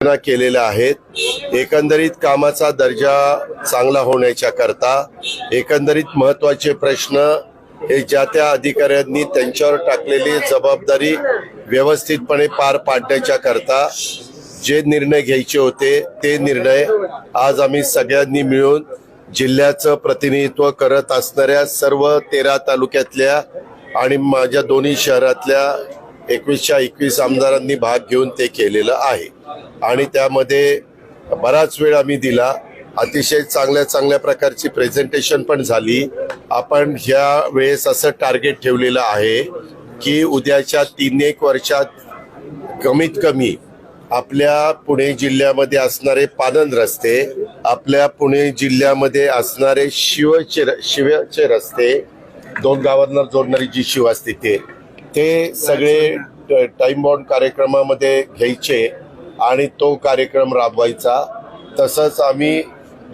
केलेल्या आहेत. एकंदरीत कामाचा दर्जा चांगला होण्याच्या करता एकंदरीत महत्त्वाचे प्रश्न हे ज्या त्या अधिकाऱ्यांनी त्यांच्यावर टाकलेली जबाबदारी व्यवस्थितपणे पार पाडण्याच्या करता जे निर्णय घ्यायचे होते ते निर्णय आज आम्ही सगळ्यांनी मिळून जिल्ह्याचं प्रतिनिधित्व करत असणाऱ्या सर्व तेरा तालुक्यातल्या आणि माझ्या दोन्ही शहरातल्या एकवीसच्या एकवीस आमदारांनी भाग घेऊन ते केलेलं आहे. आणि त्यामध्ये बराच वेळ आम्ही दिला. अतिशय चांगल्या चांगल्या प्रकारची प्रेझेंटेशन पण झाली. आपण ह्या वेळेस असं टार्गेट ठेवलेलं आहे की उद्याच्या तीन एक वर्षात कमीत कमी आपल्या पुणे जिल्ह्यामध्ये असणारे पानन रस्ते आपल्या पुणे जिल्ह्यामध्ये असणारे शिवचे शिवचे रस्ते दोन गावांना जोडणारी जी शिव असते ते ते सगळे टाईम बॉन्ड कार्यक्रमामध्ये घ्यायचे आणि तो कार्यक्रम राबवायचा. तसंच आम्ही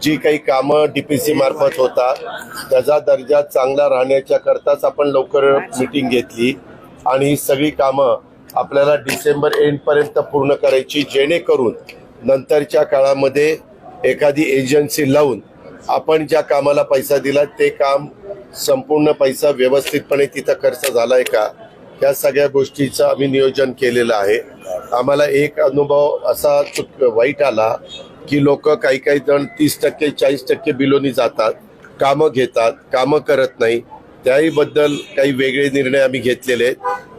जी काही कामं डीपीसी मार्फत होतात त्याचा दर्जा चांगला राहण्याच्या करताच आपण लवकर मिटिंग घेतली. आणि ही सगळी कामं आपल्याला डिसेंबर एंडपर्यंत पूर्ण करायची जेणेकरून नंतरच्या काळामध्ये एखादी एजन्सी लावून आपण ज्या कामाला पैसा दिला ते काम संपूर्ण पैसा व्यवस्थितपणे तिथं खर्च झालाय का? या सगळ्या गोष्टीचं आम्ही नियोजन केलेलं आहे. आम्हाला एक अनुभव असा चुक वाईट आला की लोक काही काही जण तीस टक्के चाळीस टक्के बिलोनी जातात कामं घेतात कामं करत नाही. त्याहीबद्दल काही वेगळे निर्णय आम्ही घेतलेले आहेत.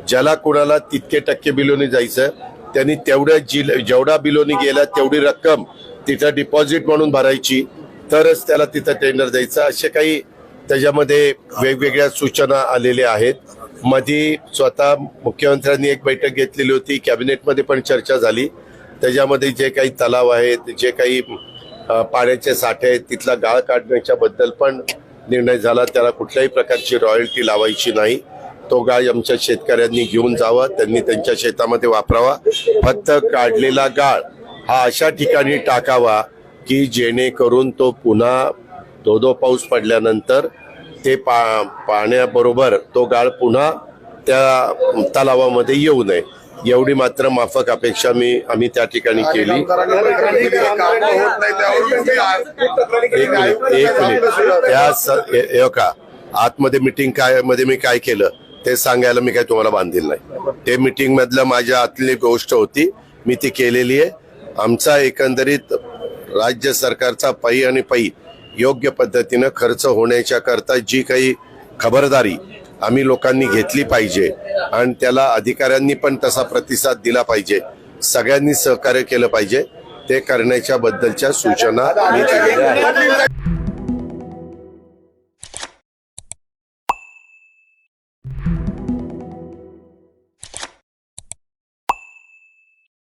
ज्याला कुणाला तितके टक्के बिलोनी जायचं त्यांनी तेवढ्या जिल जेवढा बिलोनी गेला तेवढी रक्कम तिथं डिपॉझिट म्हणून भरायची तरच त्याला तिथं टेंडर द्यायचं असे काही त्याच्यामध्ये वेगवेगळ्या सूचना आलेल्या आहेत. मध्ये स्वतः मुख्यमंत्र्यांनी एक बैठक घेतलेली होती. कॅबिनेटमध्ये पण चर्चा झाली. त्याच्यामध्ये जे काही तलाव आहेत जे काही पाण्याचे साठे आहेत तिथला गाळ काढण्याच्या बद्दल पण निर्णय झाला. त्याला कुठल्याही प्रकारची रॉयल्टी लावायची नाही. तो गाळ आमच्या शेतकऱ्यांनी घेऊन जावा. त्यांनी त्यांच्या शेतामध्ये वापरावा. फक्त काढलेला गाळ हा अशा ठिकाणी टाकावा की जेणेकरून तो पुन्हा दो दो पाऊस पडल्यानंतर ते पा पाण्याबरोबर तो गाळ पुन्हा त्या तलावामध्ये येऊ नये. एवढी मात्र माफक अपेक्षा मी आम्ही त्या ठिकाणी केली. एक मिनिट एक मिनिट. त्या स- का आतमध्ये मिटिंग काय मध्ये मी काय केलं ते सांगायला मी काय तुम्हाला बांधील नाही. ते मिटिंग मधलं माझ्या आतली गोष्ट होती मी ती केलेली आहे. आमचा एकंदरीत राज्य सरकारचा पै आणि पै योग्य पद्धतीनं खर्च होण्याच्या करता जी काही खबरदारी आम्ही लोकांनी घेतली पाहिजे आणि त्याला अधिकाऱ्यांनी पण तसा प्रतिसाद दिला पाहिजे. सगळ्यांनी सहकार्य केलं पाहिजे. ते करण्याच्या बद्दलच्या सूचना मी दिलेल्या आहेत